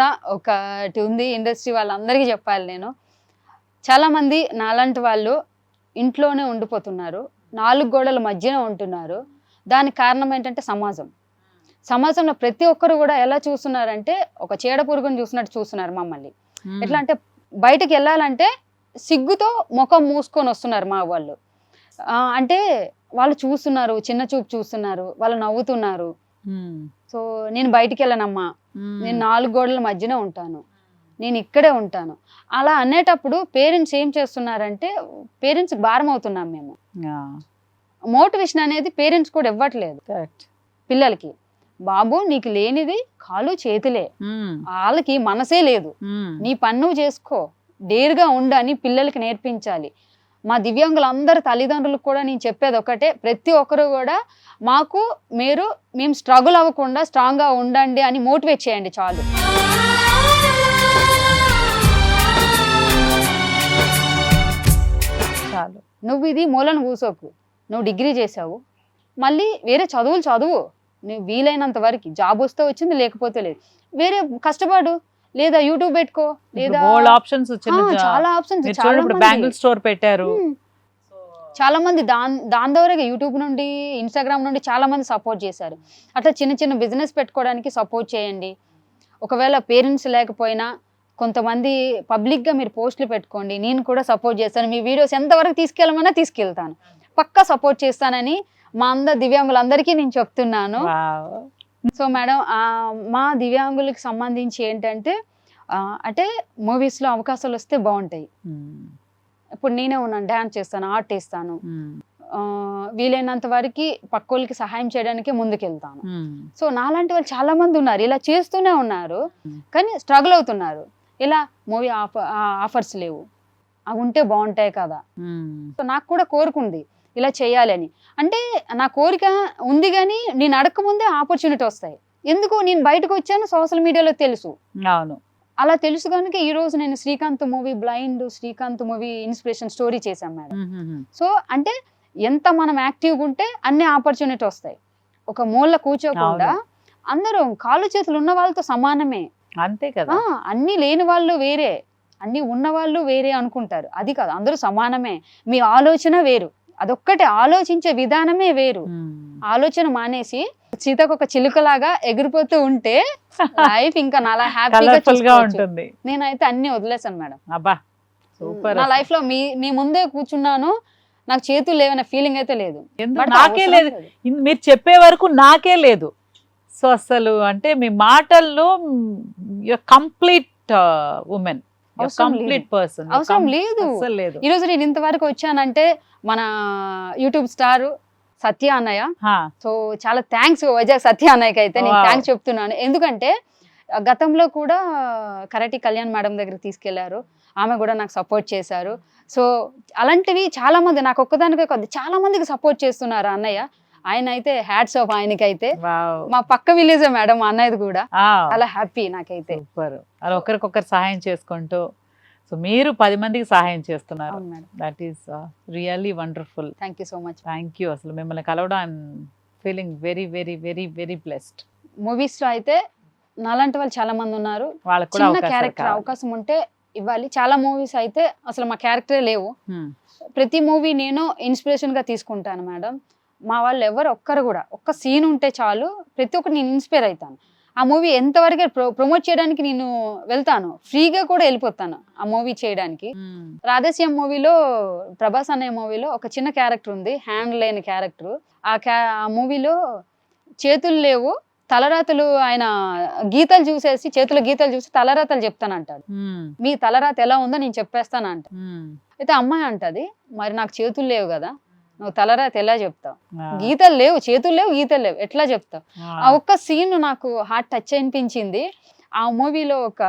కూడా ఒకటి ఉంది. ఇండస్ట్రీ వాళ్ళందరికీ చెప్పాలి నేను. చాలా మంది నాలాంటి వాళ్ళు ఇంట్లోనే ఉండిపోతున్నారు. నాలుగు గోడల మధ్యన ఉంటున్నారు. దానికి కారణం ఏంటంటే సమాజం. సమాజంలో ప్రతి ఒక్కరు కూడా ఎలా చూస్తున్నారంటే ఒక చీడ పురుగుని చూసినట్టు చూస్తున్నారు మమ్మల్ని. మ్మ్. ఎట్లా అంటే బయటకు వెళ్ళాలంటే సిగ్గుతో ముఖం మూసుకొని వస్తున్నారు మా వాళ్ళు. అంటే వాళ్ళు చూస్తున్నారు చిన్న చూపు చూస్తున్నారు వాళ్ళు నవ్వుతున్నారు. సో నేను బయటికి వెళ్ళనమ్మా మ్మ్. నేను నాలుగు గోడల మధ్యనే ఉంటాను. నేను ఇక్కడే ఉంటాను. అలా అనేటప్పుడు పేరెంట్స్ ఏం చేస్తున్నారంటే పేరెంట్స్ భారం అవుతున్నాం మేము మోటివేషన్ అనేది పేరెంట్స్ కూడా ఇవ్వట్లేదు. పిల్లలకి బాబు నీకు లేనిది కాలు చేతులే. వాళ్ళకి మనసే లేదు. నీ పన్ను చేసుకో. డేర్గా ఉండని పిల్లలకి నేర్పించాలి. మా దివ్యాంగులందరి తల్లిదండ్రులకు కూడా నేను చెప్పేది ఒకటే ప్రతి ఒక్కరు కూడా మాకు మీరు మేము స్ట్రగుల్ అవ్వకుండా స్ట్రాంగ్గా ఉండండి అని మోటివేట్ చేయండి చాలు. చాలు. నువ్వు ఇది మూలను కూసోకు. నువ్వు డిగ్రీ చేసావు. మళ్ళీ వేరే చదువులు చదువు. నువ్వు వీలైనంత వరకు. జాబ్ వస్తే వచ్చింది లేకపోతే లేదు. వేరే కష్టపడు. లేదా యూట్యూబ్ పెట్టుకో లేదా ఆప్షన్స్ చాలా ఆప్షన్స్ చాలా ఇప్పుడు. బ్యాంగిల్ స్టోర్ పెట్టారు. చాలా మంది దాని దాని ద్వారా యూట్యూబ్ నుండి ఇన్స్టాగ్రామ్ నుండి చాలా మంది సపోర్ట్ చేశారు. అట్లా చిన్న చిన్న బిజినెస్ పెట్టుకోవడానికి సపోర్ట్ చేయండి. ఒకవేళ పేరెంట్స్ లేకపోయినా కొంతమంది పబ్లిక్గా మీరు పోస్టులు పెట్టుకోండి. నేను కూడా సపోర్ట్ చేస్తాను. మీ వీడియోస్ ఎంతవరకు తీసుకెళ్ళమన్నా తీసుకెళ్తాను. పక్కా సపోర్ట్ చేస్తానని మా అందరు దివ్యాంగులందరికీ నేను చెప్తున్నాను. సో మేడం మా దివ్యాంగులకు సంబంధించి ఏంటంటే అంటే మూవీస్లో అవకాశాలు వస్తే బాగుంటాయి. ఇప్పుడు నేనే ఉన్నాను డ్యాన్స్ చేస్తాను ఆర్ట్ వేస్తాను వీలైనంత వరకు పక్కోళ్ళకి సహాయం చేయడానికి ముందుకెళ్తాను. సో నాలాంటి వాళ్ళు చాలా మంది ఉన్నారు ఇలా చేస్తూనే ఉన్నారు. కానీ స్ట్రగుల్ అవుతున్నారు ఇలా మూవీ ఆఫర్స్ లేవు అవి ఉంటే బాగుంటాయి కదా. సో నాకు కూడా కోరుకుంది ఇలా చేయాలని. అంటే నా కోరిక ఉంది కానీ నేను అడగకముందే ఆపర్చునిటీ వస్తాయి. ఎందుకు? నేను బయటకు వచ్చాను సోషల్ మీడియాలో తెలుసు. అవును. అలా తెలుసు కనుక ఈ రోజు నేను Srikanth movie blind Srikanth movie inspiration story చేశాను మేడం. సో అంటే ఎంత మనం యాక్టివ్గా ఉంటే అన్ని ఆపర్చునిటీ వస్తాయి. ఒక మూల కూర్చోకుండా అందరూ కాళ్ళు చేతులు ఉన్న వాళ్ళతో సమానమే. అంతే కదా. అన్ని లేని వాళ్ళు వేరే. అన్ని ఉన్న వాళ్ళు వేరే అనుకుంటారు. అది కాదు అందరూ సమానమే. మీ ఆలోచన వేరు. అదొక్కటే ఆలోచించే విధానమే వేరు. ఆలోచన మానేసి సీతకు ఒక చిలుకలాగా ఎగిరిపోతూ ఉంటే లైఫ్ ఇంకా నాలా హ్యాపీగా ఉంటుంది. నేనైతే అన్ని వదిలేసాను మేడం. అబ్బా సూపర్ నా లైఫ్లో మీ మీ ముందే కూర్చున్నాను నాకు చేతులు లేవనే ఫీలింగ్ అయితే లేదు. నాకే లేదు. మీరు చెప్పే వరకు నాకే లేదు. సో అసలు అంటే మీ మాటల్లో కంప్లీట్ ఉమెన్ కంప్లీట్ పర్సన్ అవసరం లేదు. అసలు లేదు. ఈ రోజు నేను ఇంతవరకు వచ్చానంటే మన యూట్యూబ్ స్టార్ సత్య అన్నయ్య. సో చాలా థ్యాంక్స్ వైజాగ్ సత్య అన్నయ్యకి అయితే నేను. థ్యాంక్స్ చెప్తున్నాను. ఎందుకంటే గతంలో కూడా కరాటి కళ్యాణ్ మేడం దగ్గరికి తీసుకెళ్ళారు. ఆమె కూడా నాకు సపోర్ట్ చేశారు. సో అలాంటివి చాలా మంది నాకు ఒక్కదానికే కాదు చాలా మందికి సపోర్ట్ చేస్తున్నారు అన్నయ్య. ఆయన అయితే హ్యాట్స్ ఆఫ్ ఆయనకైతే. మా పక్క విలేజే మేడం మా అన్నయ్యది కూడా. చాలా హ్యాపీ నాకైతే. అలా ఒకరికొకరు సహాయం చేసుకుంటూ సో మీరు పది మందికి సహాయం చేస్తున్నారు. That is really wonderful thank you so much thank you అసలు మిమ్మల్ని కలవడం feeling very very very very blessed మూవీస్లో అయితే నాలాంటి వాళ్ళు చాలా మంది ఉన్నారు. వాళ్ళకి కూడా క్యారెక్టర్. అవకాశం ఉంటే ఇవ్వాలి. చాలా మూవీస్ అయితే అసలు మా క్యారెక్టరే లేవు. Hmm. ప్రతి మూవీ నేను ఇన్స్పిరేషన్గా తీసుకుంటాను మేడం. మా వాళ్ళు ఎవరు ఒక్కరు కూడా ఒక్క సీన్ ఉంటే చాలు ప్రతి ఒక్కటి నేను ఇన్స్పైర్ అవుతాను ఆ మూవీ ఎంతవరకు ప్రో ప్రమోట్ చేయడానికి నేను వెళ్తాను ఫ్రీగా కూడా వెళ్ళిపోతాను ఆ మూవీ చేయడానికి. రాధేశ్యామ్ మూవీలో ప్రభాస్ అనే మూవీలో ఒక చిన్న క్యారెక్టర్ ఉంది హ్యాండ్ లేని క్యారెక్టర్ ఆ క్యా ఆ మూవీలో చేతులు లేవు తలరాతలు ఆయన గీతలు చూసేసి చేతుల గీతలు చూసి తలరాతలు చెప్తానంటాడు. మీ తలరాత ఎలా ఉందో నేను చెప్పేస్తాను అంట Hmm. అయితే అమ్మాయి అంటది మరి నాకు చేతులు లేవు కదా నువ్వు తలరాత ఎలా చెప్తావు. గీతలు లేవు చేతులు లేవు గీతలు లేవు ఎట్లా చెప్తావు. ఆ ఒక్క సీన్ నాకు హార్ట్ టచ్ అనిపించింది ఆ మూవీలో ఒక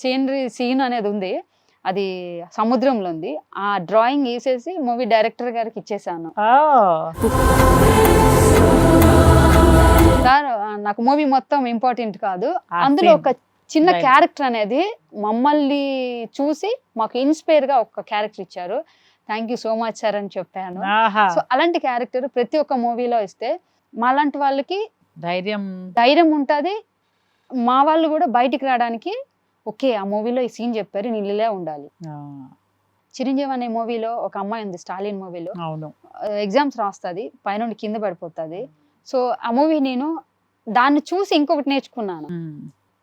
సీనరీ సీన్ అనేది ఉంది అది సముద్రంలో ఉంది ఆ డ్రాయింగ్ వేసేసి మూవీ డైరెక్టర్ గారికి ఇచ్చేసాను. సార్ నాకు మూవీ మొత్తం ఇంపార్టెంట్ కాదు అందులో. ఒక చిన్న. క్యారెక్టర్ అనేది మమ్మల్ని చూసి మాకు ఇన్స్పైర్గా ఒక క్యారెక్టర్ ఇచ్చారు thank you so much sir అని చెప్పాను. సో అలాంటి క్యారెక్టర్ ప్రతి ఒక్క మూవీలో ఇస్తే మాలాంటి వాళ్ళకి ధైర్యం. ధైర్యం ఉంటుంది. మా వాళ్ళు కూడా బయటికి రావడానికి ఓకే ఆ మూవీలో ఈ సీన్ చెప్పారు నేను ఇలా ఉండాలి. చిరంజీవి అనే మూవీలో ఒక అమ్మాయి ఉంది స్టాలిన్ మూవీలో. ఎగ్జామ్స్ రాస్తుంది పైనుండి కింద పడిపోతుంది. సో ఆ మూవీ నేను దాన్ని చూసి ఇంకొకటి నేర్చుకున్నాను.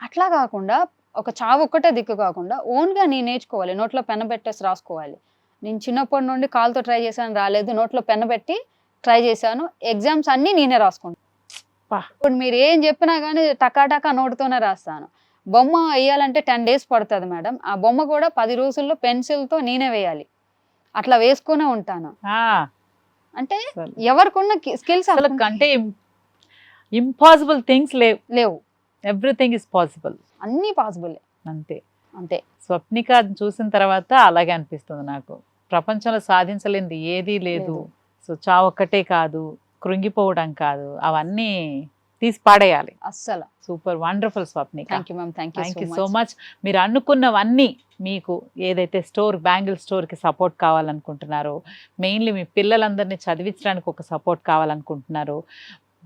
అట్లా కాకుండా ఒక చావు ఒక్కటే దిక్కు కాకుండా ఓన్గా నేను నేర్చుకోవాలి నోట్లో పెన్న పెట్టేసి రాసుకోవాలి. నేను చిన్నప్పటి నుండి కాలుతో ట్రై చేశాను రాలేదు. నోట్లో పెన్న పెట్టి ట్రై చేశాను. ఎగ్జామ్స్ అన్నీ నేనే రాసుకుంటాను. ఇప్పుడు మీరు ఏం చెప్పినా కానీ టకాటకా నోటుతోనే రాస్తాను. బొమ్మ వేయాలంటే టెన్ డేస్ పడుతుంది మేడం. ఆ బొమ్మ కూడా పది రోజుల్లో పెన్సిల్తో నేనే వేయాలి. అట్లా వేసుకునే ఉంటాను. అంటే ఎవరికున్న స్కిల్స్ అసలు అంటే ఇంపాసిబుల్ థింగ్స్ లేవు. లేవు. Everything is possible. అన్నీ పాసిబుల్. అంతే. అంతే. స్వప్నిక చూసిన తర్వాత అలాగే అనిపిస్తుంది నాకు. ప్రపంచంలో సాధించలేనిది ఏదీ లేదు. సో చావు ఒక్కటే కాదు కృంగిపోవడం కాదు అవన్నీ తీసి పాడేయాలి. అస్సలు. Super wonderful Swapnika. Thank you ma'am thank thank you you so much మీరు అనుకున్నవన్నీ మీకు ఏదైతే స్టోర్ బ్యాంగిల్ స్టోర్కి సపోర్ట్ కావాలనుకుంటున్నారో మెయిన్లీ మీ పిల్లలందరినీ చదివించడానికి ఒక సపోర్ట్ కావాలనుకుంటున్నారు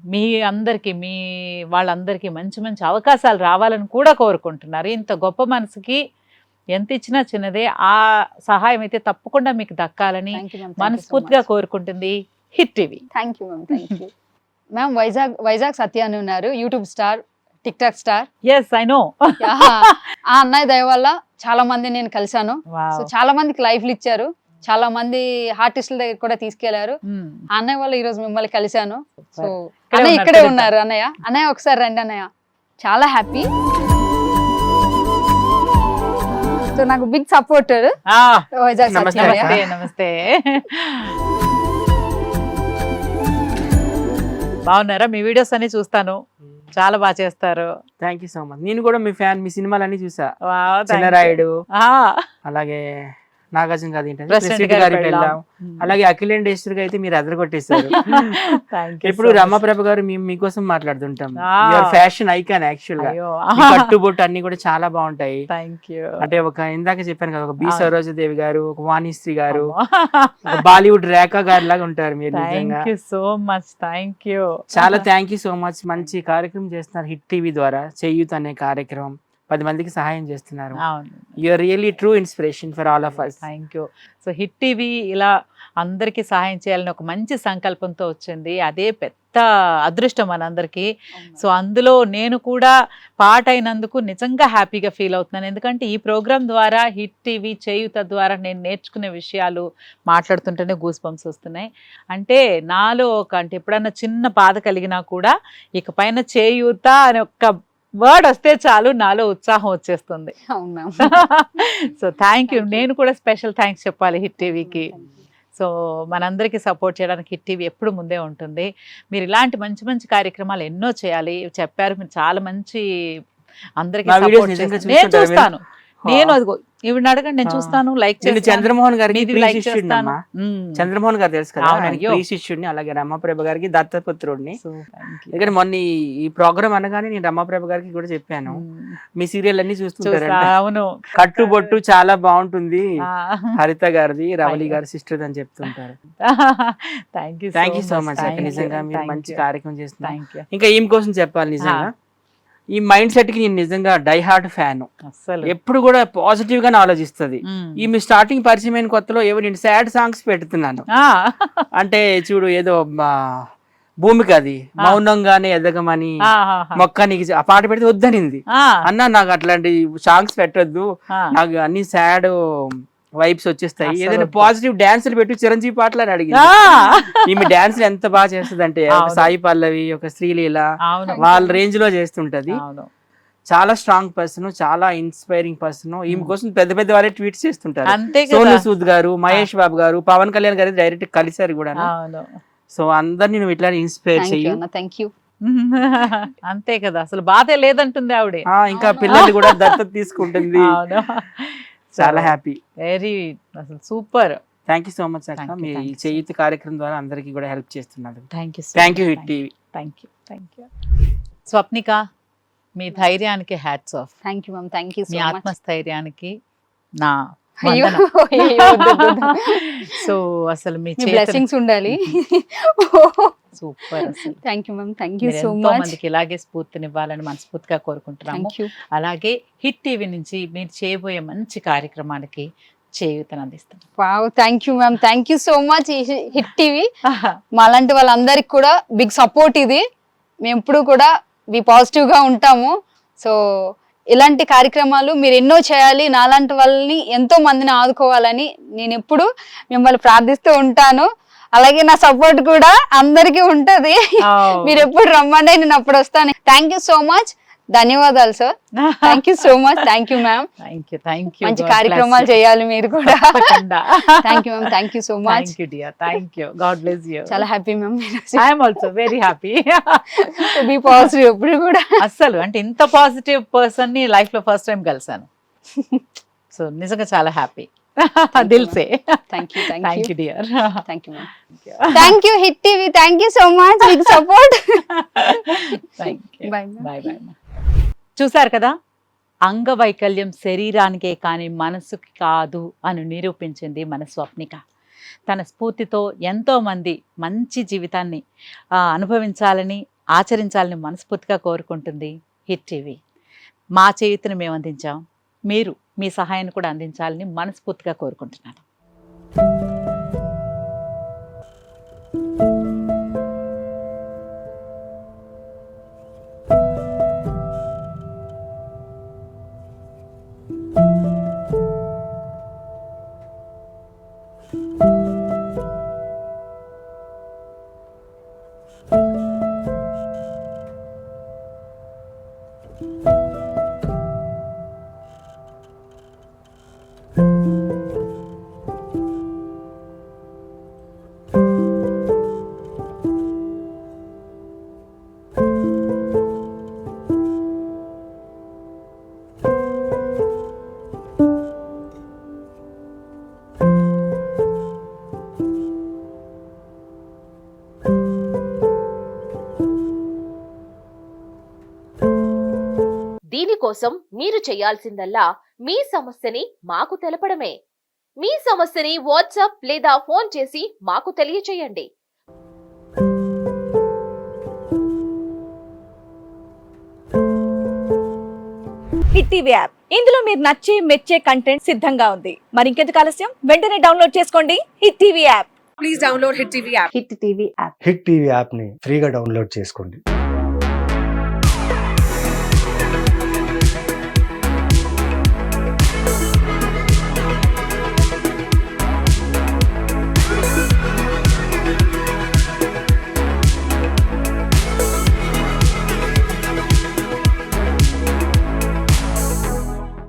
మీ అందరికీ మీ వాళ్ళందరికీ మంచి మంచి అవకాశాలు రావాలని కూడా కోరుకుంటున్నారు. ఇంత గొప్ప మనసుకి ఎంత ఇచ్చినా చిన్నదే. ఆ సహాయం అయితే తప్పకుండా మీకు దక్కాలని మనస్ఫూర్తిగా కోరుకుంటుంది hit TV. Thank you ma'am thank you ma'am Vizag Vizag Satya అని ఉన్నారు. YouTube star TikTok star yes I know uh అన్నయ్య దయ వల్ల చాలా మంది నేను కలిశాను. సో చాలా మందికి లైఫ్లు ఇచ్చారు. చాలా మంది ఆర్టిస్టుల దగ్గర కూడా తీసుకెళ్ళారు. ఆ అన్నయ్య వల్ల ఈ రోజు మిమ్మల్ని కలిశాను. సో ఇక్కడే అన్నయ్య ఇక్కడే. ఉన్నారు. అన్నయ్య. అన్నయ్య ఒకసారి రండి అన్నయ్య. చాలా హ్యాపీ సో నాకు బిగ్ సపోర్టర్ నమస్తే బాగున్నారా? మీ వీడియోస్ అన్ని చూస్తాను. చాలా బాగా చేస్తారు. థ్యాంక్ యూ సో మచ్ నేను కూడా మీ ఫ్యాన్ మీ సినిమాలన్నీ చూసా. చిన్నరాయుడు ఆ, అలాగే నాగార్జున గారి ప్రెసిడెంట్ గారి గారి పెళ్ళాం. పెళ్ళాం అలాగే అఖిలేండేశ్వర్ అయితే మీరు అదర కొట్టేశారు Thank you ఇప్పుడు. రమాప్రభ గారు మేము మీకోసం మాట్లాడుతుంటాం. ఫ్యాషన్ ఐకాన్ యాక్చువల్గా. కట్టుబొట్టు అన్ని కూడా చాలా బాగుంటాయి. అంటే ఒక ఇందాక చెప్పాను కదా ఒక బి. సరోజదేవి గారు ఒక వాణిశ్రీ గారు బాలీవుడ్ రేఖా గారి లాగా ఉంటారు మీరు సో మచ్ థ్యాంక్ యూ చాలా థ్యాంక్ యూ సో మచ్ మంచి కార్యక్రమం చేస్తున్నారు హిట్ టీవీ ద్వారా చేయూత్ అనే కార్యక్రమం. పది మందికి సహాయం చేస్తున్నారు. You're really true inspiration for all of us thank you so hit TV ఇలా అందరికీ సహాయం చేయాలని ఒక మంచి సంకల్పంతో వచ్చింది. అదే పెద్ద అదృష్టం మనందరికీ. సో అందులో నేను కూడా పార్ట్ అయినందుకు నిజంగా హ్యాపీగా ఫీల్ అవుతున్నాను. ఎందుకంటే ఈ ప్రోగ్రామ్ ద్వారా హిట్ టీవీ చేయుత ద్వారా నేను నేర్చుకునే విషయాలు మాట్లాడుతుంటేనే గూస్ బంప్స్ వస్తున్నాయి. అంటే నాలో ఒక అంటే ఎప్పుడన్నా చిన్న బాధ కలిగినా కూడా ఇక పైన చేయూత అనే ఒక్క వర్డ్ వస్తే చాలు నాలో ఉత్సాహం వచ్చేస్తుంది. So thank you. నేను కూడా స్పెషల్ థ్యాంక్స్ చెప్పాలి హిట్ టీవీకి. సో మనందరికీ సపోర్ట్ చేయడానికి హిట్ టీవీ ఎప్పుడు ముందే ఉంటుంది. మీరు ఇలాంటి మంచి మంచి కార్యక్రమాలు ఎన్నో చేయాలి. చెప్పారు. మీరు చాలా మంచి అందరికీ. నేను? చూస్తాను. నేను అదిగో ఈవిడ అడగండి నేను. చూస్తాను లైక్ చేస్తాను. చంద్రమోహన్ గారికి చేస్తాను. మ్మ్. చంద్రమోహన్ గారు తెలుసు కదా. ప్రీ శిష్యుడిని అలాగే రమాప్రభ గారికి దత్తపుత్రుడిని. ఇక్కడ మొన్న ఈ- ప్రోగ్రామ్ అనగానే నేను రమాప్రభ గారికి కూడా చెప్పాను. మీ సీరియల్ అన్ని చూస్తా చూస్తుంటారంట అవును కట్టుబొట్టు చాలా బాగుంటుంది. హరిత గారిది అయ్యో. గారి సిస్టర్ అని చెప్తుంటారు. Thank you thank you so much నిజంగా మీరు మంచి కార్యక్రమం చేస్తున్నారు. ఇంకా ఈమె కోసం చెప్పాలి నిజంగా? ఈ మైండ్ సెట్కి నేను నిజంగా డై హార్ట్ ఫ్యాన్ ఎప్పుడు కూడా పాజిటివ్ గానే ఆలోచిస్తుంది మ్మ్. ఈమె స్టార్టింగ్ పరిచయం అయిన కొత్తలో ఏవో నేను సాడ్ సాంగ్స్ పెడుతున్నాను. అంటే చూడు ఏదో మా భూమికి అది. మౌనంగానే ఎదగమని ఆహాహా. మొక్క నీకు ఆ పాట పెడితే వద్దనింది అన్న నాకు అట్లాంటి సాంగ్స్ పెట్టొద్దు. నాకు అన్ని సాడ్ వైబ్స్ వచ్చేస్తాయి. ఏదైనా. పాజిటివ్ డాన్సులు పెట్టి చిరంజీవి పాటలు అని. అడిగింది. ఈమె డాన్స్ ఎంత బాగా చేస్తుంది అంటే ఒక. సాయి పల్లవి ఒక శ్రీలీల అవును. వాళ్ళ రేంజ్లో చేస్తుంటది. అవును. చాలా స్ట్రాంగ్ పర్సన్ చాలా ఇన్స్పైరింగ్ పర్సన్ ఈమె. కోసం పెద్ద పెద్ద వాళ్ళే ట్వీట్స్ చేస్తుంటారు. సోను సూద్ గారు మహేష్ బాబు గారు పవన్ కళ్యాణ్ గారు డైరెక్ట్ కలిసారు కూడా అవును. సో అందరిని నువ్వు ఇట్లా ఇన్స్పైర్ చెయ్యి. థ్యాంక్ యూ అంతే కదా. అసలు బాధే లేదంటుంది ఆవిడ. ఇంకా. పిల్లలు కూడా దత్తత తీసుకుంటుంది. అవును. చాలా హ్యాపీ వెరీ అసలు super thank you so much అక్క. Thank you, మీ చేయుత కార్యక్రమం ద్వారా అందరికీ కూడా హెల్ప్ చేస్తున్నారు thank you thank you hit TV thank you thank you Swapnika మీ ధైర్యానికి hats off thank you ma'am thank you me so much ఆత్మస్థైర్యానికి నా. సో అసలు మీ బ్లెస్సింగ్స్ ఉండాలి. Super thank you ma'am. Thank you so much. మందికి ఇలాగే స్ఫూర్తినివ్వాలని మనస్ఫూర్తిగా కోరుకుంటున్నాము. అలాగే హిట్ టీవీ నుంచి మీరు చేయబోయే మంచి కార్యక్రమానికి చేయూతను అందిస్తున్నాం wow thank you ma'am. Thank you so much hit TV. మాలాంటి వాళ్ళందరికి కూడా బిగ్ సపోర్ట్ ఇది. మేము ఎప్పుడు కూడా వి పాజిటివ్గా ఉంటాము. సో ఇలాంటి కార్యక్రమాలు మీరు ఎన్నో చేయాలి. నాలాంటి వాళ్ళని ఎంతో మందిని ఆదుకోవాలని నేను ఎప్పుడు మిమ్మల్ని ప్రార్థిస్తూ ఉంటాను. అలాగే నా సపోర్ట్ కూడా అందరికీ ఉంటది. మీరు ఎప్పుడు రమ్మండి నేను అప్పుడు వస్తాను. థ్యాంక్ యూ సో మచ్ ధన్యవాదాలు sir thank you so much thank you ma'am మంచి కార్యక్రమాలు చేయాలి మీరు కూడా. Thank you ma'am thank you so much thank you dear thank you God bless you చాలా happy ma'am I'm also very happy be positive ఎప్పుడు కూడా. అస్సలు అంటే ఇంత పాజిటివ్ పర్సన్ని లైఫ్లో ఫస్ట్ టైం కలిసాను సో నిజంగా చాలా happy దిల్సే thank you thank you dear thank you thank you hit TV thank you so much మీకు సపోర్ట్ బాయ్ ma'am. బాయ్ చూసారు కదా? అంగవైకల్యం శరీరానికే కానీ మనసుకి కాదు అని నిరూపించింది మన స్వప్నిక. తన స్ఫూర్తితో ఎంతో మంది మంచి జీవితాన్ని అనుభవించాలని ఆచరించాలని మనస్ఫూర్తిగా కోరుకుంటుంది హిట్ టీవీ. మా చేయుతను మేము అందించాం మీరు మీ సహాయాన్ని కూడా అందించాలని మనస్ఫూర్తిగా కోరుకుంటున్నాను. దీనికోసం మీరు చేయాల్సిందల్లా మీ సమస్యని మాకు తెలపడమే. మీ సమస్యని వాట్సాప్ లేదా ఫోన్ చేసి మాకు తెలియచేయండి. Hit TV app. ఇందులో మీరు నచ్చే మెచ్చే కంటెంట్ సిద్ధంగా ఉంది. మరి ఇంకెందుకు ఆలస్యం? వెంటనే డౌన్లోడ్ చేసుకోండి hit TV app. Hit TV యాప్ని ఫ్రీగా డౌన్లోడ్ చేసుకోండి.